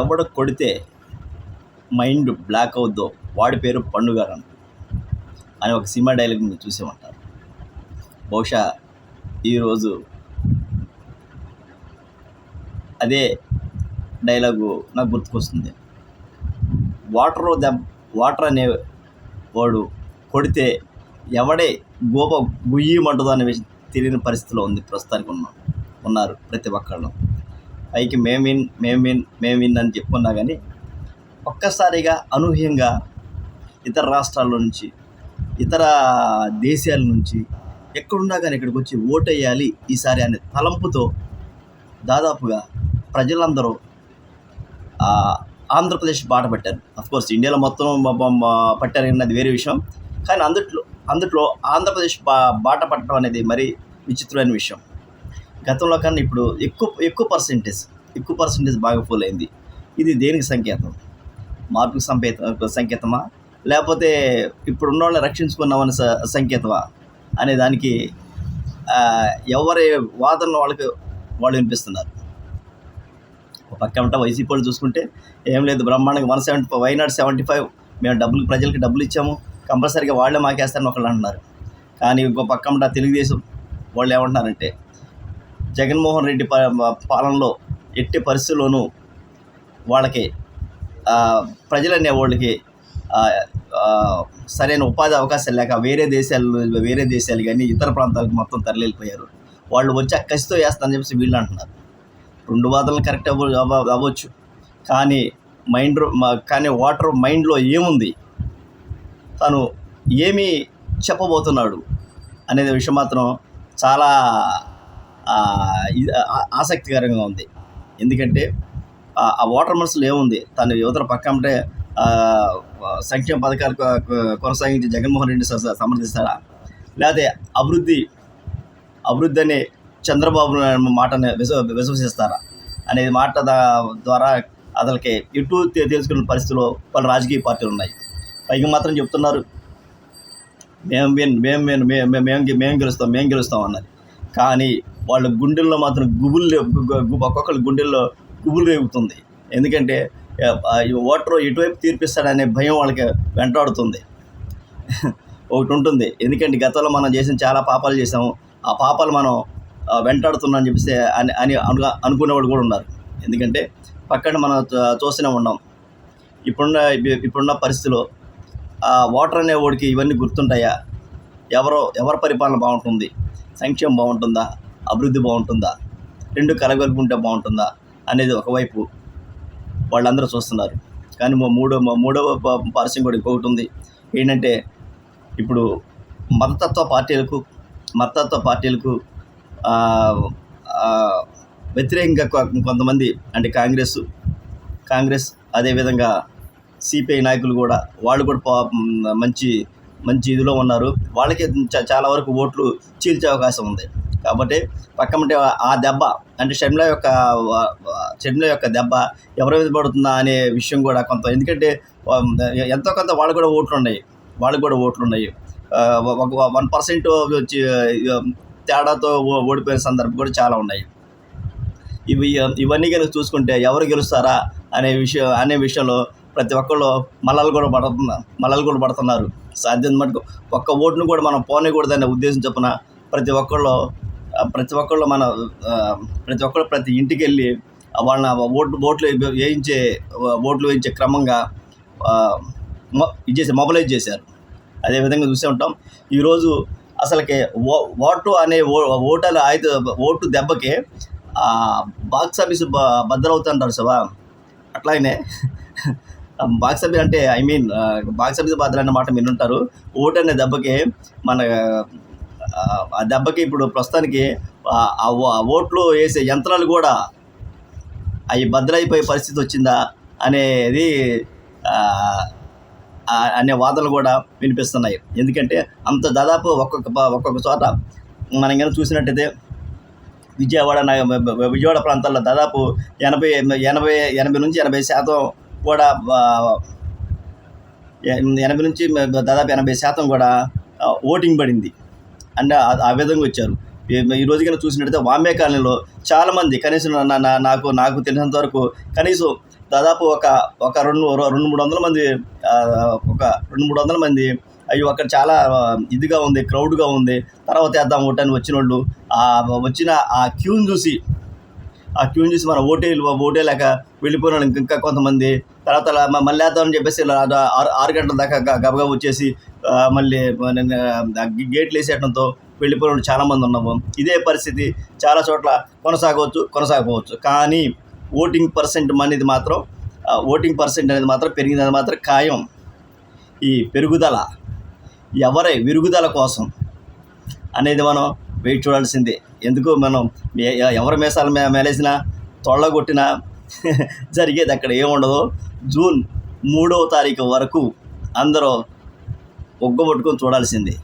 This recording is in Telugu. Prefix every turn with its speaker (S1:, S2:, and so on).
S1: ఎవడ కొడితే మైండ్ బ్లాక్ అవుద్దో వాడి పేరు పండుగారన్ అని ఒక సినిమా డైలాగ్ మీరు చూసే ఉంటారు బహుశా ఈరోజు అదే డైలాగు నాకు గుర్తుకొస్తుంది. వాటర్ దెబ్ వాటర్ అనే వాడు కొడితే ఎవడే గోప గుయ్యమంటుందో అనే విషయం తెలియని పరిస్థితిలో ఉంది ప్రస్తుతానికి ఉన్నాం ఉన్నారు ప్రతి ఒక్కళ్ళు. పైకి మేము విన్ మేము విన్ మేము విన్ అని చెప్పుకున్నా కానీ ఒక్కసారిగా అనూహ్యంగా ఇతర రాష్ట్రాల నుంచి ఇతర దేశాల నుంచి ఎక్కడున్నా కానీ ఇక్కడికి వచ్చి ఓటేయాలి ఈసారి అనే తలంపుతో దాదాపుగా ప్రజలందరూ ఆంధ్రప్రదేశ్ బాట పట్టారు. కోర్స్ ఇండియాలో మొత్తం పట్టారు అన్నది వేరే విషయం. కానీ అందుట్లో అందుట్లో ఆంధ్రప్రదేశ్ బా బాట పట్టడం అనేది మరీ విచిత్రమైన విషయం. గతంలో కన్నా ఇప్పుడు ఎక్కువ ఎక్కువ పర్సెంటేజ్ ఎక్కువ పర్సెంటేజ్ బాగా ఫుల్ అయింది. ఇది దేనికి సంకేతం? మార్పుకు సంకేత సంకేతమా? లేకపోతే ఇప్పుడు ఉన్న వాళ్ళని రక్షించుకున్నామని స సంకేతమా? అనే దానికి ఎవరి వాదన వాళ్ళకి వాళ్ళు వినిపిస్తున్నారు. ఒక పక్క ఉంటా వైసీపీ వాళ్ళు చూసుకుంటే ఏం లేదు బ్రహ్మాండంగా one seventy five why not seventy five మేము డబ్బులు ప్రజలకి డబ్బులు ఇచ్చాము కంపల్సరీగా వాళ్ళే మాకేస్తారని ఒకళ్ళు అంటున్నారు. కానీ ఇంకో పక్క ఉంటా తెలుగుదేశం వాళ్ళు ఏమంటున్నారంటే జగన్మోహన్ రెడ్డి పాలనలో ఎట్టి పరిస్థితుల్లోనూ వాళ్ళకి ప్రజలనే వాళ్ళకి సరైన ఉపాధి అవకాశాలు లేక వేరే దేశాలు వేరే దేశాలు కానీ ఇతర ప్రాంతాలకు మొత్తం తరలిపోయారు. వాళ్ళు వచ్చి ఆ కసితో వేస్తానని చెప్పేసి వీళ్ళు అంటున్నారు. రెండు వాదనలు కరెక్ట్ అవ్వ అవ్వచ్చు. కానీ మైండ్ కానీ వాటర్ మైండ్లో ఏముంది? తను ఏమి చెప్పబోతున్నాడు? అనేది విషయం మాత్రం చాలా ఆసక్తికరంగా ఉంది. ఎందుకంటే ఆ- ఆ వాటర్ మనసులో ఏముంది? తను యువతల పక్క అంటే సంక్షేమ పథకాలు కొనసాగించి జగన్మోహన్ రెడ్డి స- సమర్థిస్తాడా? లేకపోతే అభివృద్ధి అభివృద్ధి అనే చంద్రబాబు నాయుడు విశ్వ విశ్వసిస్తారా? అనేది మాట ద్వారా అతనికి ఎటు తెలుసుకున్న పరిస్థితిలో పలు రాజకీయ పార్టీలు ఉన్నాయి. పైకి మాత్రం చెప్తున్నారు మేము మేము మేము మేము మేము మేము గెలుస్తాం మేము గెలుస్తాం అన్నది. కానీ వాళ్ళ గుండెల్లో మాత్రం గుబులు గు- ఒక్కొక్కరి గుండెల్లో గుబులు రేగుతుంది. ఎందుకంటే ఆ, ఓటర్ ఎటువైపు తీర్పిస్తాడనే భయం వాళ్ళకి వెంటాడుతుంది. ఒకటి ఉంటుంది. ఎందుకంటే గతంలో మనం చేసిన చాలా పాపాలు చేసాము ఆ పాపాలు మనం ఆ, వెంటాడుతున్నాం అని చెప్పేసి అని అని అను అనుకునేవాళ్ళు కూడా ఉన్నారు. ఎందుకంటే పక్కన మనం చూస్తూనే ఉన్నాం. ఇప్పుడున్న ఇప్పుడున్న పరిస్థితిలో ఆ ఓటర్ అనే ఇవన్నీ గుర్తుంటాయా? ఎవరో ఎవరి పరిపాలన బాగుంటుంది? సంక్షేమం బాగుంటుందా? అభివృద్ధి బాగుంటుందా? రెండు కలగలుపుకుంటే బాగుంటుందా? అనేది ఒకవైపు వాళ్ళందరూ చూస్తున్నారు. కానీ మా మూడో మా మూడవ పార్శ్వం కూడా ఇంకొకటి ఉంది. ఏంటంటే ఇప్పుడు మతతత్వ పార్టీలకు మతతత్వ పార్టీలకు వ్యతిరేకంగా కొ- కొంతమంది అంటే కాంగ్రెస్ కాంగ్రెస్ అదేవిధంగా సిపిఐ నాయకులు కూడా వాళ్ళు కూడా పా- మంచి మంచి ఇదిలో ఉన్నారు. వాళ్ళకి చ- చాలా వరకు ఓట్లు చీల్చే అవకాశం ఉంది. కాబట్టి పక్కమంటే ఆ దెబ్బ అంటే షర్మిల యొక్క వ- షర్మిల యొక్క దెబ్బ ఎవరి మీద పడుతుందా అనే విషయం కూడా కొంత ఎందుకంటే ఎంతో కొంత వాళ్ళు కూడా ఓట్లు ఉన్నాయి. వాళ్ళకి కూడా ఓట్లు ఉన్నాయి. ఒక వన్ పర్సెంట్ వచ్చి తేడాతో ఓడిపోయిన సందర్భం కూడా చాలా ఉన్నాయి. ఇవి ఇవన్నీ కనుక చూసుకుంటే ఎవరు గెలుస్తారా అనే విషయం అనే విషయంలో ప్రతి ఒక్కళ్ళు మల్లలు కూడా పడుతున్నారు మల్లలు కూడా పడుతున్నారు. సాధ్యం మటుకు ఒక్క ఓటును కూడా మనం పోనీకూడదనే ఉద్దేశం చొప్పున ప్రతి ఒక్కళ్ళు ప్రతి ఒక్కళ్ళు మన ప్రతి ఒక్కళ్ళు ప్రతి ఇంటికి వెళ్ళి వాళ్ళ ఓట్లు ఓట్లు వేయించే ఓట్లు వేయించే క్రమంగా ఇది చేసి మొబలైజ్ చేశారు. అదేవిధంగా చూసే ఉంటాం. ఈరోజు అసలుకి ఓ ఓటు అనే ఓ ఓటల ఆయుధ ఓటు దెబ్బకి బాక్స్ ఆఫీస్ బ బద్దలవుతుంటారు సభ అట్లాగనే బాక్స్ ఆఫీస్ అంటే ఐ మీన్ బాక్స్ ఆఫీస్ బద్దలు అన్న మాట మీరు ఉంటారు ఓటు అనే దెబ్బకి మన ఆ, దెబ్బకి ఇప్పుడు ప్రస్తుతానికి ఆ- ఓట్లు వేసే యంత్రాలు కూడా అవి బద్దలైపోయే పరిస్థితి వచ్చిందా అనేది అనే వాదనలు కూడా వినిపిస్తున్నాయి. ఎందుకంటే అంత దాదాపు ఒక్కొక్క ఒక్కొక్క చోట మనం కనుక చూసినట్టయితే విజయవాడ విజయవాడ ప్రాంతాల్లో దాదాపు ఎనభై ఎనభై ఎనభై నుంచి ఎనభై శాతం కూడా ఎనభై నుంచి దాదాపు ఎనభై శాతం కూడా ఓటింగ్ పడింది. అంటే ఆ- విధంగా వచ్చారు. ఈ- ఈ రోజు కన్నా చూసినట్టయితే వామే కాలనీలో చాలామంది కనీసం నా- నాకు నాకు తెలిసినంత వరకు కనీసం దాదాపు ఒక ఒక రెండు రెండు మూడు వందల మంది ఒక రెండు మూడు వందల మంది అయ్యో అక్కడ చాలా ఇదిగా ఉంది క్రౌడ్గా ఉంది. తర్వాత వేద్దాం ఓటని వచ్చిన వాళ్ళు వచ్చిన ఆ క్యూని చూసి ఆ క్యూని చూసి మన ఓటేలు ఓటేలాక వెళ్ళిపోయిన ఇంకా కొంతమంది. తర్వాత మళ్ళీ వేద్దామని చెప్పేసి ఆరు ఆరు గంటల దాకా గబగబ వచ్చేసి మళ్ళీ గేట్లు వేసేయడంతో వెళ్ళిపోయిన చాలామంది ఉన్నాము. ఇదే పరిస్థితి చాలా చోట్ల కొనసాగవచ్చు కొనసాగవచ్చు కానీ ఓటింగ్ పర్సెంట్ అనేది మాత్రం ఓటింగ్ పర్సెంట్ అనేది మాత్రం పెరిగింది మాత్రం ఖాయం. ఈ పెరుగుదల ఎవరి విరుగుదల కోసం అనేది మనం వెయిట్ చూడాల్సిందే. ఎందుకు మనం ఎవరి మేసాల మే మేలేసినా తొళ్ళగొట్టినా జరిగేది అక్కడ ఏముండదు జూన్ మూడవ తారీఖు వరకు అందరూ ఒగ్గబొట్టుకొని చూడాల్సిందే.